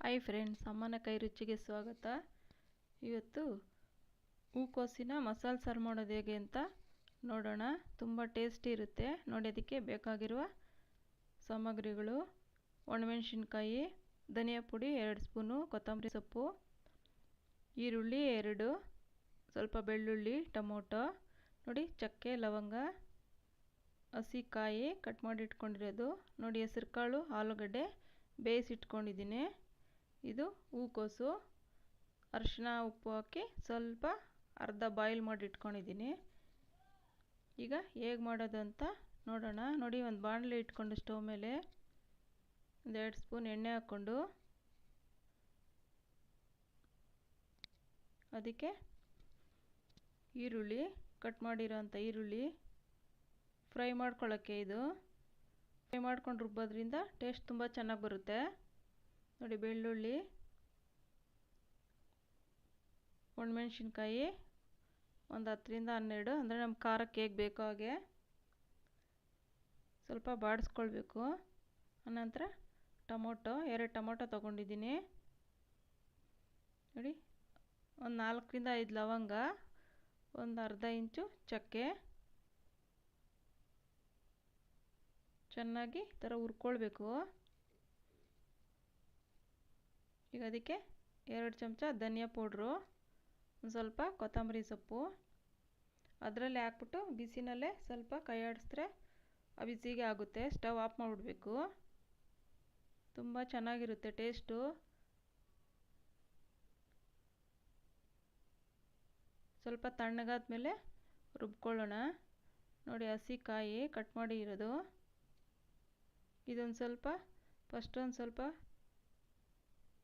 Hi friends ಅಮ್ಮನ ಕೈ ರುಚಿಗೆ ಸ್ವಾಗತ ಇವತ್ತು ಹೂಕೋಸಿನ ಮಸಾಲೆ ಸಾರು ಮಾಡೋದು ಹೇಗೆ ಅಂತ ನೋಡೋಣ. ತುಂಬ ಟೇಸ್ಟಿ ಇರುತ್ತೆ. ನೋಡಿ, ಅದಕ್ಕೆ ಬೇಕಾಗಿರುವ ಸಾಮಗ್ರಿಗಳು. ಒಣಮೆಣಸಿನ್ಕಾಯಿ, ಧನಿಯಾ ಪುಡಿ, ಎರಡು ಸ್ಪೂನು, ಕೊತ್ತಂಬರಿ ಸೊಪ್ಪು, ಈರುಳ್ಳಿ ಎರಡು, ಸ್ವಲ್ಪ ಬೆಳ್ಳುಳ್ಳಿ, ಟೊಮೊಟೊ, ನೋಡಿ, ಚಕ್ಕೆ, ಲವಂಗ ಹಸಿ ಕಾಯಿ ಕಟ್ ಮಾಡಿ ಇಟ್ಕೊಂಡಿರೋದು ನೋಡಿ ಹೆಸರು ಕಾಳು ಆಲೂಗಡ್ಡೆ ಬೇಯಿಸಿಟ್ಕೊಂಡಿದ್ದೀನಿ. ಇದು ಹೂಕೋಸು. ಅರಿಶಿನ ಉಪ್ಪು ಹಾಕಿ ಸ್ವಲ್ಪ ಅರ್ಧ ಬಾಯ್ಲ್ ಮಾಡಿ ಇಟ್ಕೊಂಡಿದ್ದೀನಿ. ಈಗ ಹೇಗೆ ಮಾಡೋದು ಅಂತ ನೋಡೋಣ. ನೋಡಿ, ಒಂದು ಬಾಣಲೆ ಇಟ್ಕೊಂಡು ಸ್ಟವ್ ಮೇಲೆ ಒಂದು ಎರಡು ಸ್ಪೂನ್ ಎಣ್ಣೆ ಹಾಕ್ಕೊಂಡು ಅದಕ್ಕೆ ಈರುಳ್ಳಿ ಕಟ್ ಮಾಡಿರೋ ಅಂಥ ಈರುಳ್ಳಿ ಫ್ರೈ ಮಾಡ್ಕೊಳ್ಳೋಕ್ಕೆ ಇದು. ಫ್ರೈ ಮಾಡ್ಕೊಂಡು ರುಬ್ಬೋದ್ರಿಂದ ಟೇಸ್ಟ್ ತುಂಬ ಚೆನ್ನಾಗಿ ಬರುತ್ತೆ. ನೋಡಿ, ಬೆಳ್ಳುಳ್ಳಿ, ಒಣಮೆಣ್ಸಿನ್ಕಾಯಿ, ಒಂದು ಹತ್ತರಿಂದ ಹನ್ನೆರಡು, ಅಂದರೆ ನಮ್ಮ ಖಾರಕ್ಕೆ ಹೇಗೆ ಬೇಕೋ ಹಾಗೆ ಸ್ವಲ್ಪ ಬಾಡಿಸ್ಕೊಳ್ಬೇಕು. ಆನಂತರ ಟೊಮೊಟೊ, ಎರಡು ಟೊಮೊಟೊ ತೊಗೊಂಡಿದ್ದೀನಿ. ನೋಡಿ, ಒಂದು ನಾಲ್ಕರಿಂದ ಐದು ಲವಂಗ, ಒಂದು ಅರ್ಧ ಇಂಚು ಚಕ್ಕೆ. ಚೆನ್ನಾಗಿ ಈ ಥರ ಹುರ್ಕೊಳ್ಬೇಕು. ಈಗ ಅದಕ್ಕೆ ಎರಡು ಚಮಚ ಧನಿಯಾ ಪೌಡ್ರು, ಒಂದು ಸ್ವಲ್ಪ ಕೊತ್ತಂಬರಿ ಸೊಪ್ಪು. ಅದರಲ್ಲಿ ಹಾಕ್ಬಿಟ್ಟು ಬಿಸಿನಲ್ಲೇ ಸ್ವಲ್ಪ ಕೈ ಆಡಿಸಿದ್ರೆ ಆ ಬಿಸಿಗೆ ಆಗುತ್ತೆ, ಸ್ಟವ್ ಆಫ್ ಮಾಡಿಬಿಡ್ಬೇಕು. ತುಂಬ ಚೆನ್ನಾಗಿರುತ್ತೆ ಟೇಸ್ಟು. ಸ್ವಲ್ಪ ತಣ್ಣಗಾದ ಮೇಲೆ ರುಬ್ಕೊಳ್ಳೋಣ. ನೋಡಿ ಹಸಿ ಕಾಯಿ ಕಟ್ ಮಾಡಿ ಇರೋದು. ಇದೊಂದು ಸ್ವಲ್ಪ ಫಸ್ಟ್ ಒಂದು ಸ್ವಲ್ಪ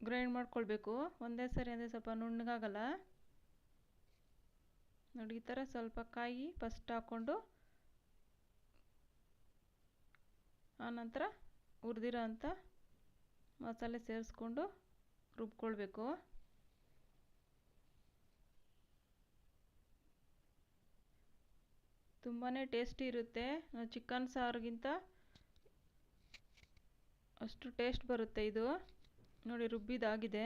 ಗ್ರೈಂಡ್ ಮಾಡ್ಕೊಳ್ಬೇಕು. ಒಂದೇ ಸರಿ ಅಂದರೆ ಸ್ವಲ್ಪ ನುಣ್ಣಗಾಗಲ್ಲ. ನೋಡಿ, ಈ ಥರ ಸ್ವಲ್ಪ ಕಾಯಿ ಫಸ್ಟ್ ಹಾಕ್ಕೊಂಡು ಆನಂತರ ಹುರಿದಿರೋ ಅಂಥ ಮಸಾಲೆ ಸೇರಿಸ್ಕೊಂಡು ರುಬ್ಕೊಳ್ಬೇಕು. ತುಂಬಾ ಟೇಸ್ಟಿ ಇರುತ್ತೆ. ಚಿಕನ್ ಸಾರಿಗಿಂತ ಅಷ್ಟು ಟೇಸ್ಟ್ ಬರುತ್ತೆ ಇದು. ನೋಡಿ ರುಬ್ಬಿದಾಗಿದೆ.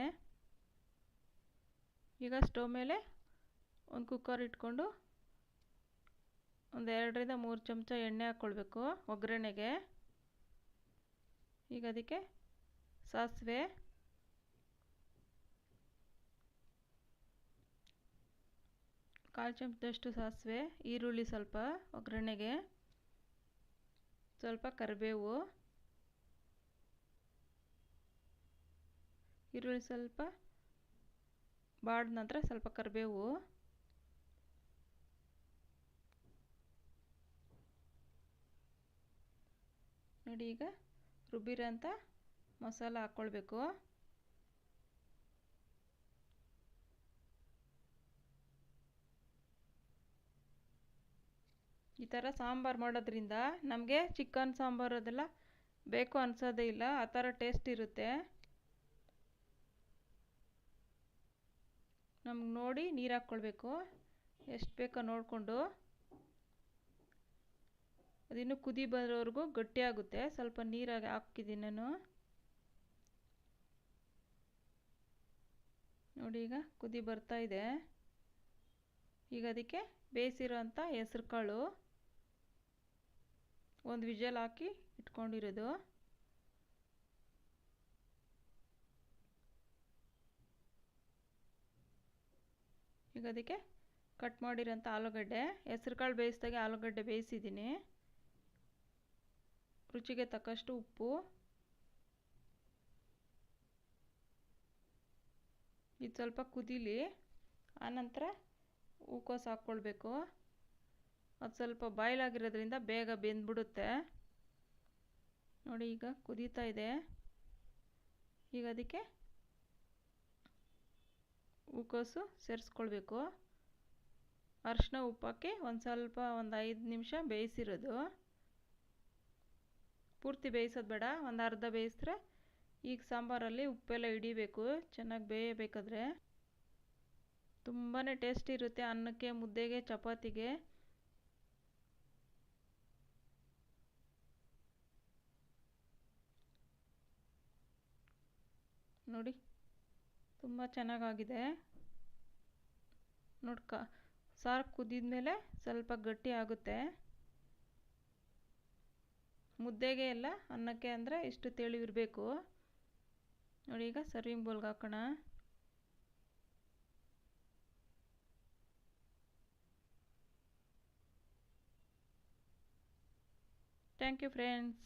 ಈಗ ಸ್ಟವ್ ಮೇಲೆ ಒಂದು ಕುಕ್ಕರ್ ಇಟ್ಕೊಂಡು ಒಂದು ಎರಡರಿಂದ ಮೂರು ಚಮಚ ಎಣ್ಣೆ ಹಾಕ್ಕೊಳ್ಬೇಕು ಒಗ್ಗರಣೆಗೆ. ಈಗ ಅದಕ್ಕೆ ಸಾಸಿವೆ. ಕಾಲು ಚಮಚದಷ್ಟು ಸಾಸಿವೆ, ಈರುಳ್ಳಿ ಸ್ವಲ್ಪ ಒಗ್ಗರಣೆಗೆ. ಸ್ವಲ್ಪ ಕರಿಬೇವು. ಈರುಳ್ಳಿ ಸ್ವಲ್ಪ ಬಾಡಿದ ನಂತರ ಸ್ವಲ್ಪ ಕರಿಬೇವು, ನೋಡಿ ಈಗ ರುಬ್ಬಿರೋಂಥ ಮಸಾಲ ಹಾಕ್ಕೊಳ್ಬೇಕು. ಈ ಥರ ಸಾಂಬಾರು ಮಾಡೋದ್ರಿಂದ ನಮಗೆ ಚಿಕನ್ ಸಾಂಬಾರು ಅದೆಲ್ಲ ಬೇಕು ಅನ್ಸೋದೇ ಇಲ್ಲ, ಆ ಥರ ಟೇಸ್ಟ್ ಇರುತ್ತೆ. ನಮ್ಗೆ ನೋಡಿ ನೀರು ಹಾಕ್ಕೊಳ್ಬೇಕು. ಎಷ್ಟು ಬೇಕೋ ನೋಡಿಕೊಂಡು. ಅದಿನ್ನೂ ಕುದಿ ಬರೋವರೆಗೂ ಗಟ್ಟಿಯಾಗುತ್ತೆ ಸ್ವಲ್ಪ ನೀರಾಗಿ ಹಾಕಿದ್ದೀನಿ ನಾನು. ನೋಡಿ ಈಗ ಕುದಿ ಬರ್ತಾ ಇದೆ. ಈಗ ಅದಕ್ಕೆ ಬೇಯಿಸಿರೋ ಅಂಥ ಹೆಸ್ರು ಕಾಳು ಒಂದು ವಿಜಲ್ ಹಾಕಿ ಇಟ್ಕೊಂಡಿರೋದು. ಅದಕ್ಕೆ ಕಟ್ ಮಾಡಿರೋಂಥ ಆಲೂಗಡ್ಡೆ. ಹೆಸ್ರು ಕಾಳು ಬೇಯಿಸಿದಾಗೆ ಆಲೂಗಡ್ಡೆ ಬೇಯಿಸಿದ್ದೀನಿ. ರುಚಿಗೆ ತಕ್ಕಷ್ಟು ಉಪ್ಪು. ಇದು ಸ್ವಲ್ಪ ಕುದೀಲಿ. ಆನಂತರ ಹೂಕೋಸು ಹಾಕ್ಕೊಳ್ಬೇಕು. ಅದು ಸ್ವಲ್ಪ ಬಾಯ್ಲಾಗಿರೋದ್ರಿಂದ ಬೇಗ ಬೆಂದ್ಬಿಡುತ್ತೆ. ನೋಡಿ ಈಗ ಕುದೀತಾ ಇದೆ. ಈಗ ಅದಕ್ಕೆ ಹೂಕೋಸು ಸೇರಿಸ್ಕೊಳ್ಬೇಕು. ಅರಿಶಿನ ಉಪ್ಪಾಕಿ ಒಂದು ಸ್ವಲ್ಪ ಒಂದು ಐದು ನಿಮಿಷ ಬೇಯಿಸಿರೋದು. ಪೂರ್ತಿ ಬೇಯಿಸೋದು ಬೇಡ, ಒಂದು ಅರ್ಧ ಬೇಯಿಸಿದ್ರೆ ಈಗ ಸಾಂಬಾರಲ್ಲಿ ಉಪ್ಪೆಲ್ಲ ಹಿಡಿಬೇಕು, ಚೆನ್ನಾಗಿ ಬೇಯಬೇಕಾದ್ರೆ. ತುಂಬಾ ಟೇಸ್ಟಿ ಇರುತ್ತೆ ಅನ್ನಕ್ಕೆ, ಮುದ್ದೆಗೆ, ಚಪಾತಿಗೆ. ನೋಡಿ. ತುಂಬ ಚೆನ್ನಾಗಾಗಿದೆ. ನೋಡ್ಕ, ಸಾರು ಕುದಿದ ಮೇಲೆ ಸ್ವಲ್ಪ ಗಟ್ಟಿ ಆಗುತ್ತೆ. ಮುದ್ದೆಗೆ ಎಲ್ಲ ಅನ್ನಕ್ಕೆ ಅಂದರೆ ಇಷ್ಟು ತೆಳುವಿರಬೇಕು ನೋಡಿ, ಈಗ ಸರ್ವಿಂಗ್ ಬೌಲ್ಗೆ ಹಾಕೋಣ. Thank you friends